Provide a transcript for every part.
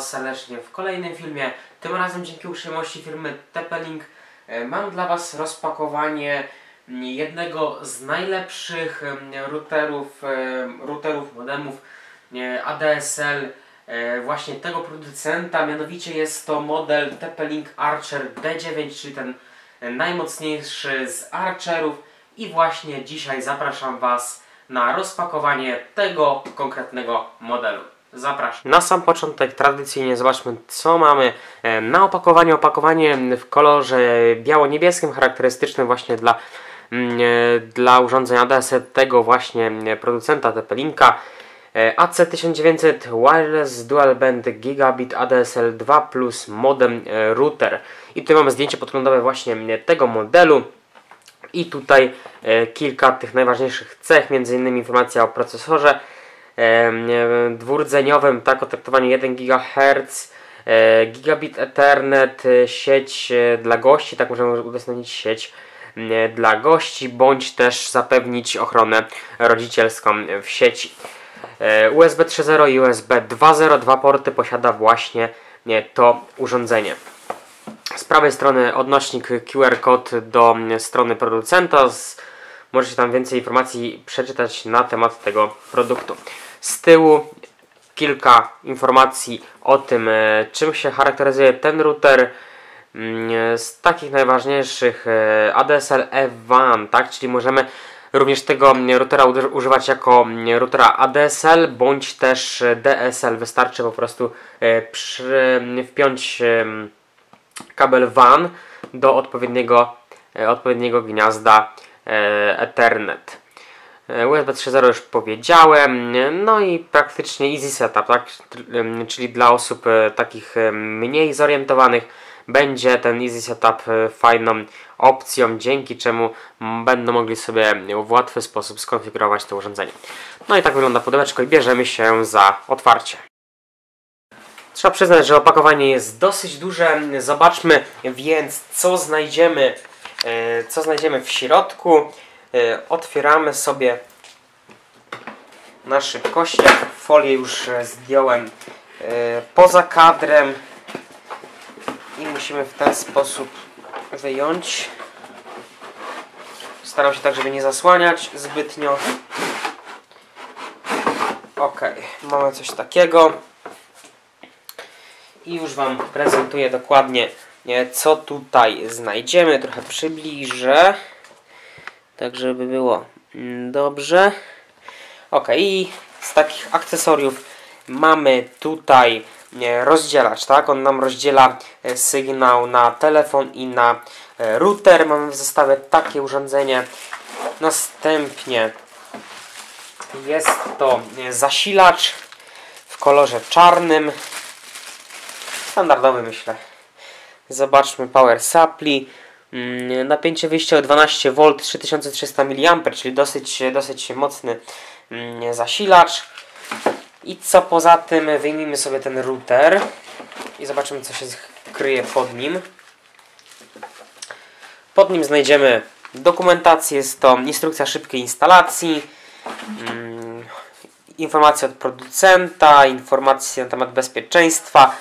Was serdecznie w kolejnym filmie. Tym razem dzięki uprzejmości firmy TP-Link e, mam dla Was rozpakowanie mm, jednego z najlepszych mm, routerów, e, routerów modemów e, ADSL właśnie tego producenta. Mianowicie jest to model TP-Link Archer D9, czyli ten najmocniejszy z Archerów. I właśnie dzisiaj zapraszam Was na rozpakowanie tego konkretnego modelu. Zapraszam. Na sam początek tradycyjnie zobaczmy co mamy e, na opakowaniu. Opakowanie w kolorze biało-niebieskim, charakterystycznym właśnie dla, mm, e, dla urządzenia ADSL tego właśnie mm, producenta TP-Linka. E, AC1900 Wireless Dual Band Gigabit ADSL 2 Plus modem e, router. I tutaj mamy zdjęcie podglądowe właśnie mm, tego modelu. I tutaj e, kilka tych najważniejszych cech, między innymi informacja o procesorze e, dwurdzeniowym, tak o traktowaniu 1 GHz, e, gigabit Ethernet, e, sieć e, dla gości, tak możemy udostępnić sieć dla gości, bądź też zapewnić ochronę rodzicielską w sieci. USB 3.0 i USB 2.0, dwa porty posiada właśnie to urządzenie. Z prawej strony odnośnik QR kod do strony producenta. Z, możecie tam więcej informacji przeczytać na temat tego produktu. Z tyłu kilka informacji o tym, e, czym się charakteryzuje ten router. Mm, Z takich najważniejszych e, ADSL F1, tak, czyli możemy również tego mm, routera uży- używać jako mm, routera ADSL bądź też e, DSL. Wystarczy po prostu przy, wpiąć kabel WAN do odpowiedniego, odpowiedniego gniazda Ethernet. E, USB 3.0 już powiedziałem, no i praktycznie easy setup, tak? Czyli dla osób e, takich e, mniej zorientowanych będzie ten easy setup e, fajną opcją, dzięki czemu będą mogli sobie w łatwy sposób skonfigurować to urządzenie. No i tak wygląda pudełeczko i bierzemy się za otwarcie. Trzeba przyznać, że opakowanie jest dosyć duże. Zobaczmy więc, co znajdziemy, e, co znajdziemy w środku. E, Otwieramy sobie na szybkości. Folię już e, zdjąłem e, poza kadrem i musimy w ten sposób wyjąć. Staram się tak, żeby nie zasłaniać zbytnio. Ok, mamy coś takiego i już Wam prezentuję dokładnie co tutaj znajdziemy. Trochę przybliżę, tak żeby było mm, dobrze. Ok, i z takich akcesoriów mamy tutaj nie, rozdzielacz, tak? On nam rozdziela e, sygnał na telefon i na e, router. Mamy w zestawie takie urządzenie. Następnie jest to e, zasilacz w kolorze czarnym. Standardowy myślę. Zobaczmy power supply. Mm, Napięcie wyjściowe 12V 3300 mA, czyli dosyć, dosyć mocny mm, zasilacz. I co poza tym wyjmijmy sobie ten router i zobaczymy co się kryje pod nim. Pod nim znajdziemy dokumentację, jest to instrukcja szybkiej instalacji, mm, informacje od producenta, informacje na temat bezpieczeństwa,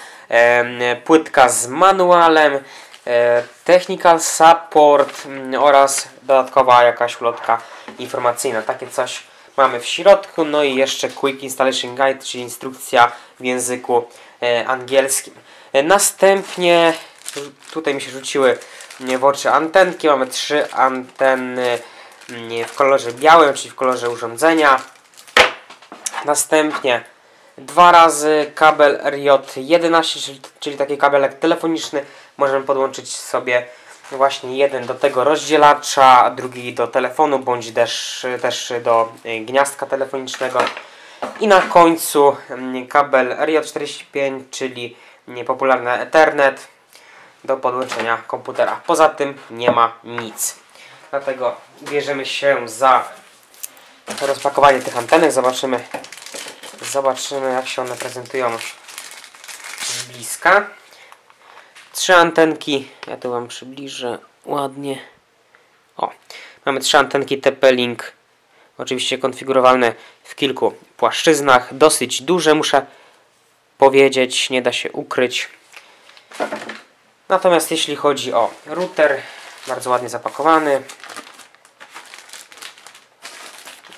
płytka z manualem, e, technical support mm, oraz dodatkowa jakaś ulotka informacyjna. Takie coś mamy w środku. No i jeszcze Quick Installation Guide, czyli instrukcja w języku e, angielskim. E, następnie tutaj mi się rzuciły nie, w oczy antenki. Mamy trzy anteny mm, w kolorze białym, czyli w kolorze urządzenia. Następnie dwa razy kabel RJ11, czyli, czyli taki kabelek telefoniczny. Możemy podłączyć sobie właśnie jeden do tego rozdzielacza, a drugi do telefonu, bądź też, też do y, gniazdka telefonicznego. I na końcu kabel RJ45, czyli popularny Ethernet do podłączenia komputera. Poza tym nie ma nic. Dlatego bierzemy się za rozpakowanie tych antenek. Zobaczymy, zobaczymy jak się one prezentują z bliska. Trzy antenki. Ja to Wam przybliżę ładnie. O, mamy trzy antenki TP-Link. Oczywiście konfigurowalne w kilku płaszczyznach. Dosyć duże. Muszę powiedzieć, nie da się ukryć. Natomiast jeśli chodzi o router, bardzo ładnie zapakowany.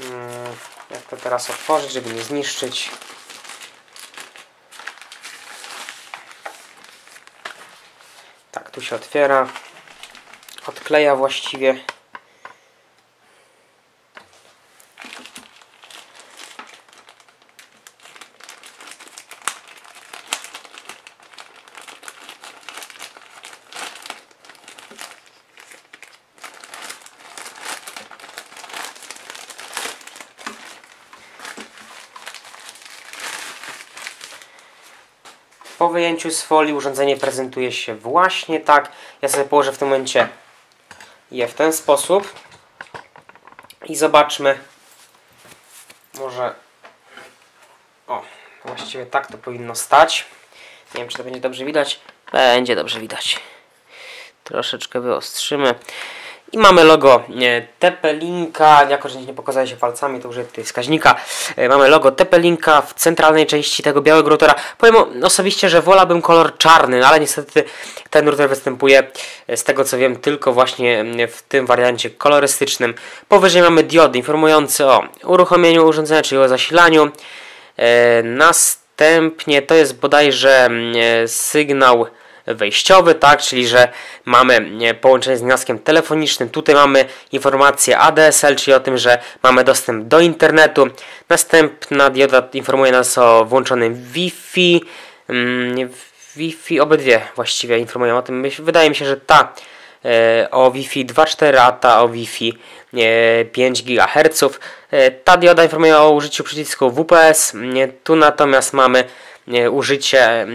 Mm, jak to teraz otworzyć, żeby nie zniszczyć? Tak, tu się otwiera. Odkleja właściwie. Po wyjęciu z folii urządzenie prezentuje się właśnie tak. Ja sobie położę w tym momencie je w ten sposób. I zobaczmy. Może... O, właściwie tak to powinno stać. Nie wiem, czy to będzie dobrze widać. Będzie dobrze widać. Troszeczkę wyostrzymy. I mamy logo TP-Linka, jako że nie pokazuje się palcami, to użyję tutaj wskaźnika. E, mamy logo TP-Linka w centralnej części tego białego routera. Powiem osobiście, że wolałbym kolor czarny, ale niestety ten router występuje, e, z tego co wiem, tylko właśnie w tym wariancie kolorystycznym. Powyżej mamy diody informujące o uruchomieniu urządzenia, czyli o zasilaniu. E, następnie to jest bodajże sygnał wejściowy, tak, czyli że mamy połączenie z gniazdkiem telefonicznym. Tutaj mamy informację ADSL, czyli o tym, że mamy dostęp do internetu. Następna dioda informuje nas o włączonym Wi-Fi. Mm, Wi-Fi, obydwie właściwie informują o tym. Wydaje mi się, że ta e, o Wi-Fi 2.4, a ta o Wi-Fi 5 GHz. E, ta dioda informuje o użyciu przycisku WPS. Tu natomiast mamy użycie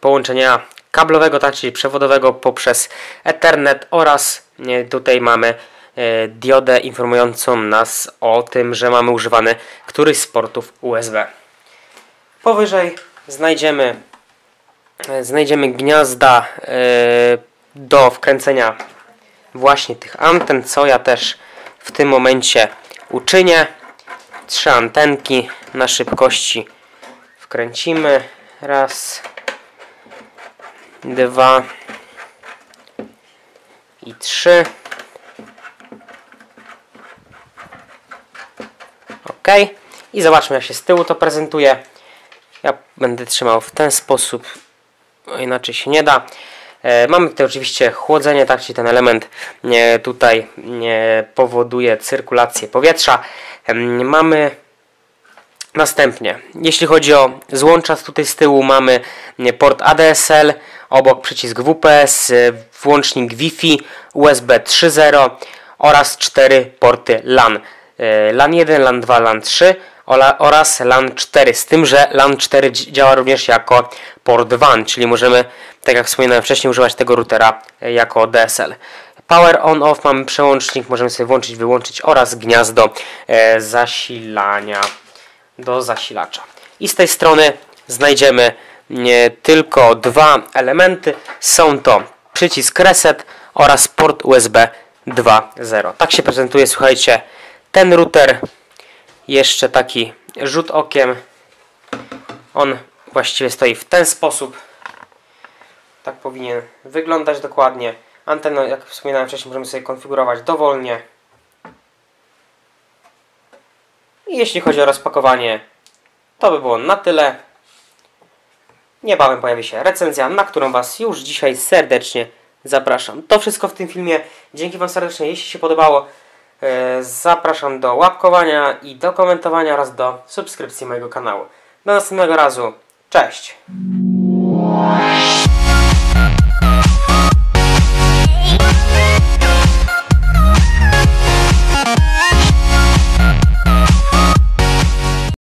połączenia kablowego, tak, czyli przewodowego poprzez Ethernet oraz tutaj mamy e, diodę informującą nas o tym, że mamy używany któryś z portów USB. Powyżej znajdziemy, e, znajdziemy gniazda e, do wkręcenia właśnie tych anten, co ja też w tym momencie uczynię. Trzy antenki na szybkości wkręcimy. Raz, dwa i trzy. Ok. I zobaczmy jak się z tyłu to prezentuje. Ja będę trzymał w ten sposób, inaczej się nie da. E, mamy tutaj oczywiście chłodzenie, tak, czyli ten element e, tutaj e, powoduje cyrkulację powietrza. E, mamy następnie, jeśli chodzi o złącza, tutaj z tyłu mamy port ADSL, obok przycisk WPS, włącznik Wi-Fi, USB 3.0 oraz 4 porty LAN. Y, LAN 1, LAN 2, LAN 3 oraz LAN 4, z tym, że LAN 4 działa również jako port WAN, czyli możemy, tak jak wspominałem wcześniej, używać tego routera y, jako DSL. Power on off mamy przełącznik, możemy sobie włączyć, wyłączyć oraz gniazdo zasilania do zasilacza. I z tej strony znajdziemy tylko dwa elementy. Są to przycisk reset oraz port USB 2.0. Tak się prezentuje, słuchajcie, ten router. Jeszcze taki rzut okiem. On właściwie stoi w ten sposób. Tak powinien wyglądać dokładnie. Antenę, jak wspominałem wcześniej, możemy sobie konfigurować dowolnie. I jeśli chodzi o rozpakowanie, to by było na tyle. Niebawem pojawi się recenzja, na którą Was już dzisiaj serdecznie zapraszam. To wszystko w tym filmie. Dzięki Wam serdecznie. Jeśli się podobało, e, zapraszam do łapkowania i do komentowania oraz do subskrypcji mojego kanału. Do następnego razu. Cześć!